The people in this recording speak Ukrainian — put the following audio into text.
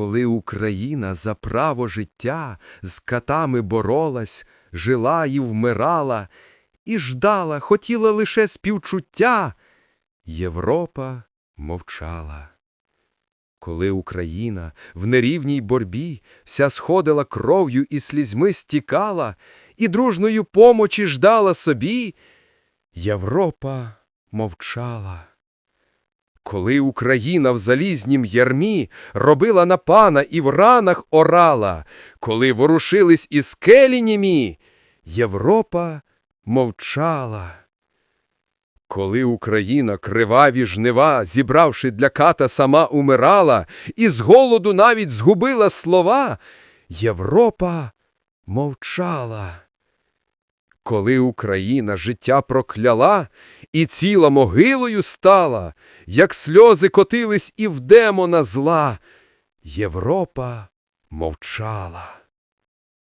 Коли Україна за право життя з катами боролась, жила і вмирала, і ждала, хотіла лише співчуття, Європа мовчала. Коли Україна в нерівній борбі вся сходила кров'ю і слізьми стікала, і дружною помочі ждала собі, Європа мовчала. Коли Україна в залізнім ярмі робила на пана і в ранах орала, коли ворушились і скелі німі, Європа мовчала. Коли Україна криваві жнива, зібравши для ката, сама умирала, і з голоду навіть згубила слова, Європа мовчала. Коли Україна життя прокляла і ціла могилою стала, як сльози котились і в демона зла, Європа мовчала.